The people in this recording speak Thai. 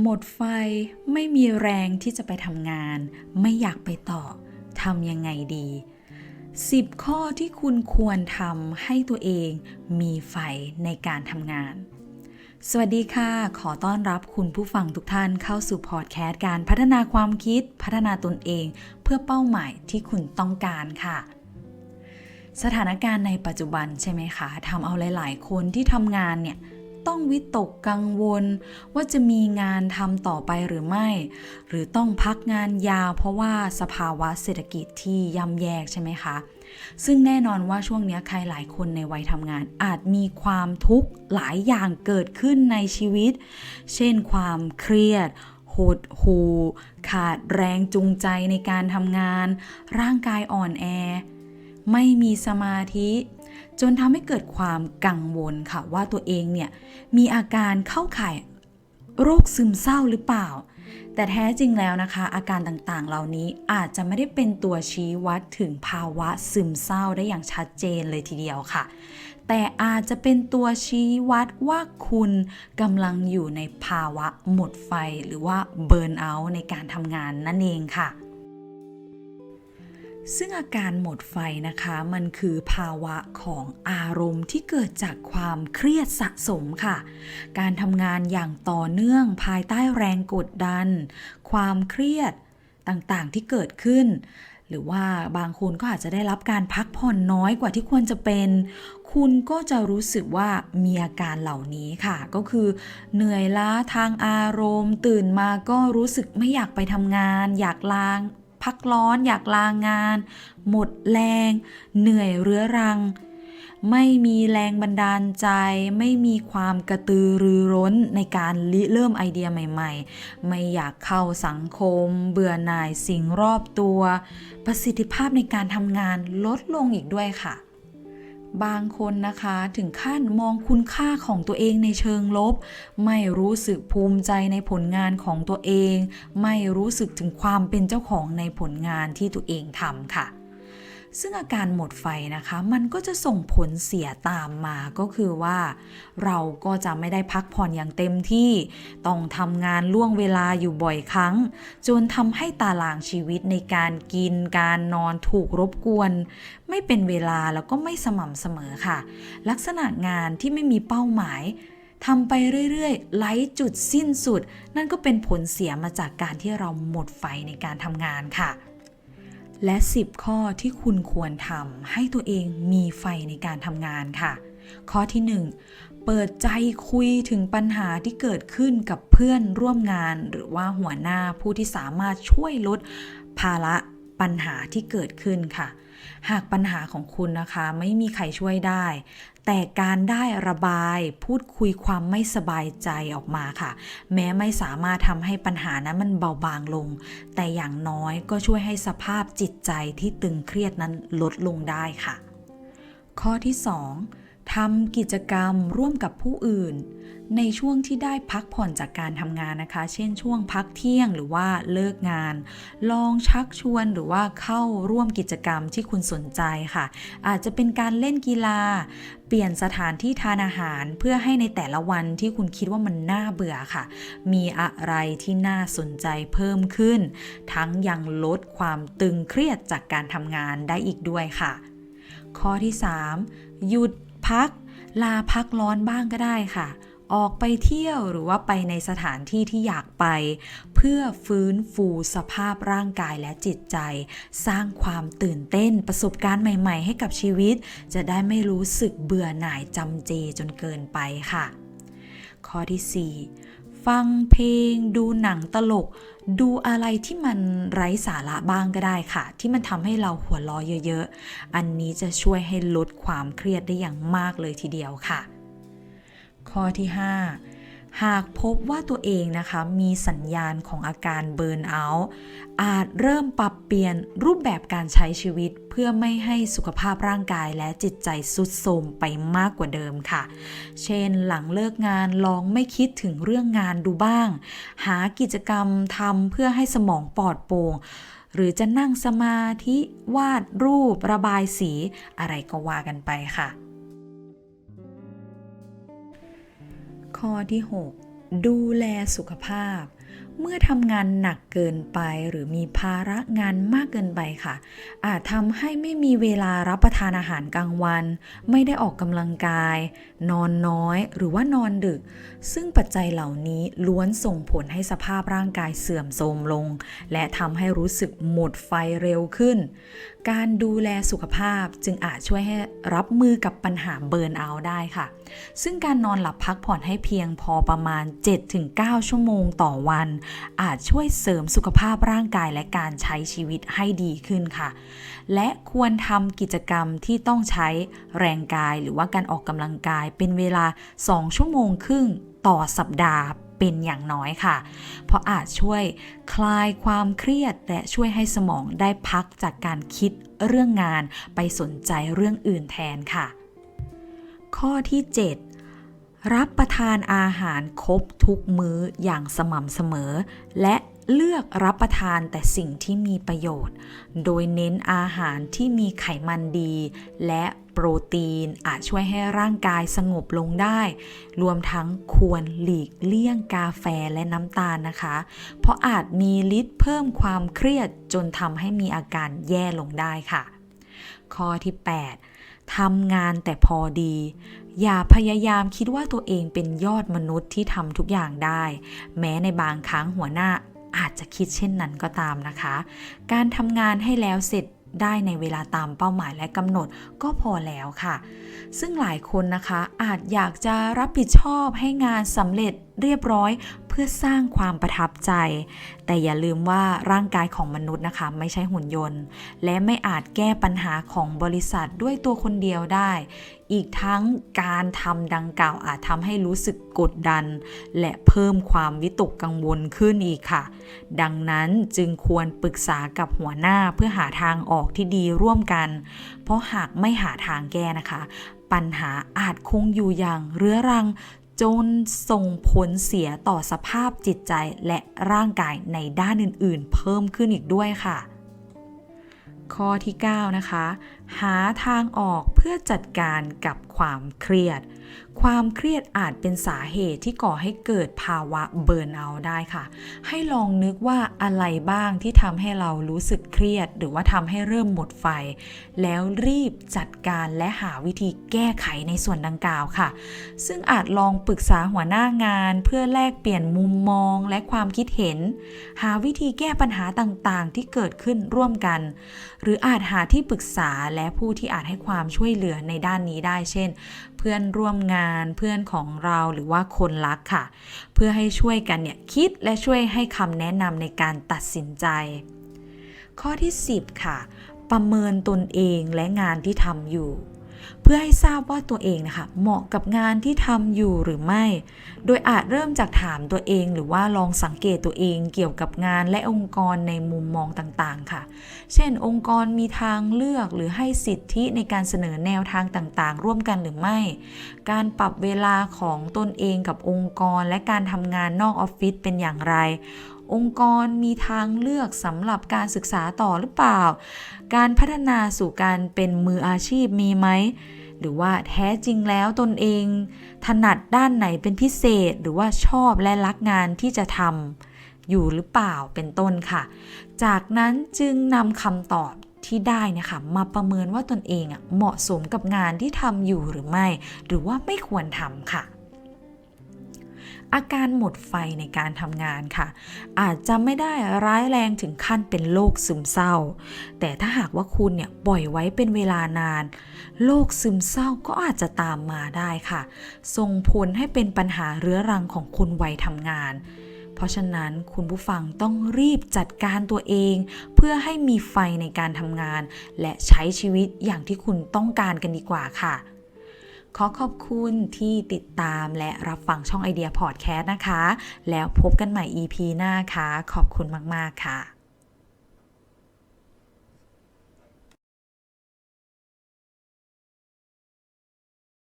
หมดไฟไม่มีแรงที่จะไปทำงาน ไม่อยากไปต่อทำยังไงดี 10 ข้อที่คุณควรทำให้ตัวเองมีไฟในการทำงาน สวัสดีค่ะ ขอต้อนรับคุณผู้ฟังทุกท่านเข้าสู่พอดแคสต์การพัฒนาความคิดพัฒนาตนเอง เพื่อเป้าหมายที่คุณต้องการค่ะสถานการณ์ในปัจจุบันใช่ไหมคะทำเอาหลาย ๆ คนที่ทำงานเนี่ย ต้องวิตกกังวล ว่าจะมีงานทำต่อไปหรือไม่ หรือต้องพักงานยาวเพราะว่าสภาวะเศรษฐกิจที่ย่ำแย่ใช่ไหมคะ ซึ่งแน่นอนว่าช่วงนี้ใครหลายคนในวัยทำงาน อาจมีความทุกข์หลายอย่างเกิดขึ้นในชีวิต เช่นความเครียดหดหู่ขาดแรงจูงใจในการทำงาน ร่างกายอ่อนแอ ไม่มีสมาธิ จนทำให้เกิดความกังวลค่ะว่าตัวเองเนี่ยมีอาการเข้าข่ายโรคซึมเศร้าหรือเปล่า แต่แท้จริงแล้วนะคะ อาการต่างๆ เหล่านี้อาจจะไม่ได้เป็นตัวชี้วัดถึงภาวะซึมเศร้าได้อย่างชัดเจนเลยทีเดียวค่ะ แต่อาจจะเป็นตัวชี้วัดว่าคุณกำลังอยู่ในภาวะหมดไฟหรือว่าเบิร์นเอาท์ในการทำงานนั่นเองค่ะ ซึ่งอาการหมดไฟนะคะมันคือภาวะของอารมณ์ที่เกิดจากความเครียดสะสมค่ะ การทำงานอย่างต่อเนื่องภายใต้แรงกดดัน ความเครียดต่างๆที่เกิดขึ้น หรือว่าบางคนก็อาจจะได้รับการพักผ่อนน้อยกว่าที่ควรจะเป็น คุณก็จะรู้สึกว่ามีอาการเหล่านี้ค่ะ ก็คือเหนื่อยล้าทางอารมณ์ ตื่นมาก็รู้สึกไม่อยากไปทำงาน อยากลาง พักร้อน อยากลางาน หมดแรง เหนื่อยเรื้อรัง ไม่มีแรงบันดาลใจ ไม่มีความกระตือรือร้นในการริเริ่มไอเดียใหม่ๆ ไม่อยากเข้าสังคม เบื่อหน่ายสิ่งรอบตัว ประสิทธิภาพในการทำงานลดลงอีกด้วยค่ะ บางคนนะคะถึงขั้นมองคุณค่าของตัวเองในเชิงลบ ไม่รู้สึกภูมิใจในผลงานของตัวเอง ไม่รู้สึกถึงความเป็นเจ้าของในผลงานที่ตัวเองทำค่ะ ซึ่งอาการหมดไฟนะคะ มันก็จะส่งผลเสียตามมาก็คือว่า เราก็จะไม่ได้พักผ่อนอย่างเต็มที่ ต้องทำงานล่วงเวลาอยู่บ่อยครั้ง จนทำให้ตารางชีวิตในการกินการนอนถูกรบกวน ไม่เป็นเวลาแล้วก็ไม่สม่ำเสมอค่ะ ลักษณะงานที่ไม่มีเป้าหมายทำไปเรื่อยๆไร้จุดสิ้นสุด นั่นก็เป็นผลเสียมาจากการที่เราหมดไฟในการทำงานค่ะ และ 10 ข้อที่คุณควรทำให้ตัวเองมีไฟในการทำงานค่ะ ข้อที่ 1 เปิดใจคุยถึงปัญหาที่เกิดขึ้นกับเพื่อนร่วมงาน หรือว่าหัวหน้าผู้ที่สามารถช่วยลดภาระ ปัญหาที่เกิดขึ้นค่ะ หากปัญหาของคุณนะคะไม่มีใครช่วยได้ แต่การได้ระบายพูดคุยความไม่สบายใจออกมาค่ะ แม้ไม่สามารถทำให้ปัญหานั้นมันเบาบางลง แต่อย่างน้อยก็ช่วยให้สภาพจิตใจที่ตึงเครียดนั้นลดลงได้ค่ะ ข้อที่ 2 ทำกิจกรรมร่วมกับผู้อื่น ในช่วงที่ได้พักผ่อนจากการทำงานนะคะ เช่นช่วงพักเที่ยงหรือว่าเลิกงาน ลองชักชวนหรือว่าเข้าร่วมกิจกรรมที่คุณสนใจค่ะ อาจจะเป็นการเล่นกีฬา เปลี่ยนสถานที่ทานอาหาร เพื่อให้ในแต่ละวันที่คุณคิดว่ามันน่าเบื่อค่ะ มีอะไรที่น่าสนใจเพิ่มขึ้น ทั้งยังลดความตึงเครียดจากการทำงานได้อีกด้วยค่ะ ข้อที่ 3 หยุด พัก ลาพักร้อนบ้างก็ได้ค่ะ ออกไปเที่ยวหรือว่าไปในสถานที่ที่อยากไป เพื่อฟื้นฟูสภาพร่างกายและจิตใจ สร้างความตื่นเต้นประสบการณ์ใหม่ ๆ ให้กับชีวิต จะได้ไม่รู้สึกเบื่อหน่ายจำเจจนเกินไปค่ะ ข้อที่ 4 ฟังเพลง ดูหนังตลก ดูอะไรที่มันไร้สาระบ้างก็ได้ค่ะ ที่มันทำให้เราหัวเราะเยอะๆ อันนี้จะช่วยให้ลดความเครียดได้อย่างมากเลยทีเดียวค่ะ ข้อที่ 5 หากพบว่าตัวเองนะคะมีสัญญาณของอาการเบิร์นเอาท์อาจเริ่มปรับเปลี่ยนรูปแบบการใช้ชีวิตเพื่อไม่ให้สุขภาพร่างกายและจิตใจสุดโทรมไปมากกว่าเดิมค่ะ เช่นหลังเลิกงานลองไม่คิดถึงเรื่องงานดูบ้าง หากิจกรรมทำเพื่อให้สมองปลอดโปร่งหรือจะนั่งสมาธิวาดรูประบายสีอะไรก็ว่ากันไปค่ะ ข้อที่ 6 ดูแลสุขภาพ เมื่อทำงานหนักเกินไปหรือมีภาระงานมากเกินไปค่ะ อาจทำให้ไม่มีเวลารับประทานอาหารกลางวัน ไม่ได้ออกกำลังกาย นอนน้อยหรือว่านอนดึก ซึ่งปัจจัยเหล่านี้ล้วนส่งผลให้สภาพร่างกายเสื่อมโทรมลง และทำให้รู้สึกหมดไฟเร็วขึ้น การดูแลสุขภาพจึงอาจช่วยให้รับมือกับปัญหาเบิร์นเอาท์ได้ค่ะ ซึ่งการนอนหลับพักผ่อนให้เพียงพอประมาณ 7-9 ชั่วโมงต่อวัน อาจช่วยเสริมสุขภาพร่างกายและการใช้ชีวิตให้ดีขึ้นค่ะ และควรทำกิจกรรมที่ต้องใช้แรงกายหรือว่าการออกกำลังกายเป็นเวลา 2 ชั่วโมงครึ่งต่อสัปดาห์ เป็นอย่างน้อยค่ะ เพราะอาจช่วยคลายความเครียด และช่วยให้สมองได้พักจากการคิดเรื่องงานไปสนใจเรื่องอื่นแทนค่ะ ข้อที่ 7รับประทานอาหารครบทุกมื้ออย่างสม่ำเสมอ และ เลือกรับประทานแต่สิ่งที่มีประโยชน์ โดยเน้นอาหารที่มีไขมันดี และโปรตีนอาจช่วยให้ร่างกายสงบลงได้ รวมทั้งควรหลีกเลี่ยงกาแฟและน้ำตาลนะคะ เพราะอาจมีฤทธิ์เพิ่มความเครียดจนทำให้มีอาการแย่ลงได้ค่ะ ข้อที่ 8ทำงานแต่พอดี อย่าพยายามคิดว่าตัวเองเป็นยอดมนุษย์ที่ทำทุกอย่างได้ แม้ในบางครั้งหัวหน้า อาจจะคิดเช่นนั้นก็ตามนะคะ การทำงานให้แล้วเสร็จได้ในเวลาตามเป้าหมายและกำหนดก็พอแล้วค่ะ ซึ่งหลายคนนะคะอาจอยากจะรับผิดชอบให้งานสำเร็จเรียบร้อยเพื่อสร้างความประทับใจ แต่อย่าลืมว่าร่างกายของมนุษย์นะคะ ไม่ใช่หุ่นยนต์ และไม่อาจแก้ปัญหาของบริษัทด้วยตัวคนเดียวได้ อีกทั้งการทำดังกล่าวอาจทำให้รู้สึกกดดัน และเพิ่มความวิตกกังวลขึ้นอีกค่ะ ดังนั้นจึงควรปรึกษากับหัวหน้าเพื่อหาทางออกที่ดีร่วมกัน เพราะหากไม่หาทางแก้นะคะ ปัญหาอาจคงอยู่อย่างเรื้อรังจนส่งผลเสียต่อสภาพจิตใจและร่างกายในด้านอื่น ๆ เพิ่มขึ้นอีกด้วยค่ะ ข้อที่ 9 นะคะหาทางออกเพื่อจัดการกับความเครียด ความเครียดอาจเป็นสาเหตุที่ก่อให้เกิดภาวะเบิร์นเอาได้ค่ะ ให้ลองนึกว่าอะไรบ้างที่ทำให้เรารู้สึกเครียด หรือว่าทำให้เริ่มหมดไฟ แล้วรีบจัดการและหาวิธีแก้ไขในส่วนดังกล่าวค่ะ ซึ่งอาจลองปรึกษาหัวหน้างาน เพื่อแลกเปลี่ยนมุมมองและความคิดเห็น หาวิธีแก้ปัญหาต่างๆ ที่เกิดขึ้นร่วมกัน หรืออาจหาที่ปรึกษาและผู้ที่อาจให้ความช่วยเหลือในด้านนี้ได้ เช่น เพื่อนร่วมงานเพื่อนของเราหรือว่าคนรักค่ะ เพื่อให้ช่วยกันเนี่ยคิดและช่วยให้คำแนะนำในการตัดสินใจ ข้อที่ 10 ค่ะ ประเมินตนเองและงานที่ทำอยู่ เพื่อให้ทราบว่าตัวเองนะคะ เหมาะกับงานที่ทำอยู่หรือไม่ โดยอาจเริ่มจากถามตัวเองหรือว่าลองสังเกตตัวเองเกี่ยวกับงานและองค์กรในมุมมองต่างๆ ค่ะ เช่น องค์กรมีทางเลือกหรือให้สิทธิในการเสนอแนวทางต่างๆ ร่วมกันหรือไม่ การปรับเวลาของตนเองกับองค์กรและการทำงานนอกออฟฟิศเป็นอย่างไรองค์กรมีทางเลือกสำหรับการศึกษาต่อหรือเปล่า การพัฒนาสู่การเป็นมืออาชีพมีไหม หรือว่าแท้จริงแล้วตนเอง ถนัดด้านไหนเป็นพิเศษหรือว่าชอบและรักงานที่จะทำอยู่หรือเปล่าเป็นต้นค่ะ จากนั้นจึงนำคำตอบที่ได้นี่ยค่ะมาประเมินว่าตนเองเหมาะสมกับงานที่ทำอยู่หรือไม่ หรือว่าไม่ควรทำค่ะ อาการหมดไฟในการทำงานค่ะ อาจจะไม่ได้ร้ายแรงถึงขั้นเป็นโรคซึมเศร้า แต่ถ้าหากว่าคุณเนี่ยปล่อยไว้เป็นเวลานานโรคซึมเศร้าก็อาจจะตามมาได้ค่ะ ส่งผลให้เป็นปัญหาเรื้อรังของคุณวัยทำงาน เพราะฉะนั้นคุณผู้ฟังต้องรีบจัดการตัวเอง เพื่อให้มีไฟในการทำงาน และใช้ชีวิตอย่างที่คุณต้องการกันดีกว่าค่ะ ขอขอบคุณที่ติดตามและรับฟังช่องไอเดียพอดแคสต์นะคะ แล้วพบกันใหม่ EP หน้าค่ะ ขอบคุณมาก ๆ ค่ะ